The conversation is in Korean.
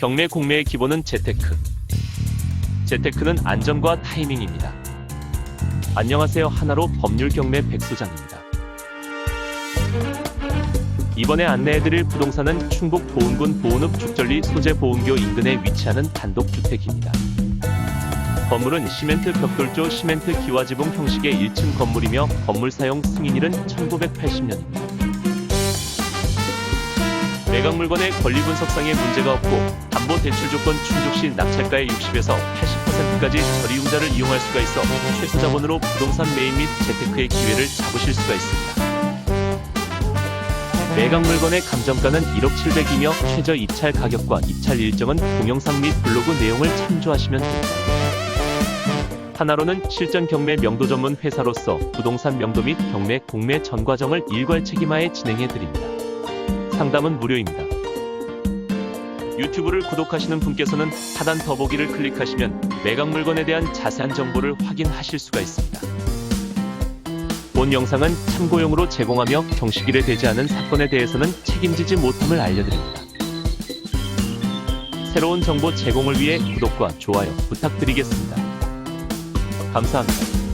경매 공매의 기본은 재테크. 재테크는 안전과 타이밍입니다. 안녕하세요. 하나로 법률 경매 백소장입니다. 이번에 안내해드릴 부동산은 충북 보은군 보은읍 죽전리 소재 보은교 인근에 위치하는 단독주택입니다. 건물은 시멘트 벽돌조 시멘트 기와지붕 형식의 1층 건물이며 건물 사용 승인일은 1980년입니다. 매각 물건의 권리 분석상의 문제가 없고 담보 대출 조건 충족 시 낙찰가의 60에서 80%까지 저리융자를 이용할 수가 있어 최소 자본으로 부동산 매입 및 재테크의 기회를 잡으실 수가 있습니다. 매각 물건의 감정가는 1억 700이며 최저 입찰 가격과 입찰 일정은 동영상 및 블로그 내용을 참조하시면 됩니다. 하나로는 실전 경매 명도 전문 회사로서 부동산 명도 및 경매 공매 전 과정을 일괄 책임하에 진행해 드립니다. 상담은 무료입니다. 유튜브를 구독하시는 분께서는 하단 더보기를 클릭하시면 매각 물건에 대한 자세한 정보를 확인하실 수가 있습니다. 본 영상은 참고용으로 제공하며 경식일에 되지 않은 사건에 대해서는 책임지지 못함을 알려드립니다. 새로운 정보 제공을 위해 구독과 좋아요 부탁드리겠습니다. 감사합니다.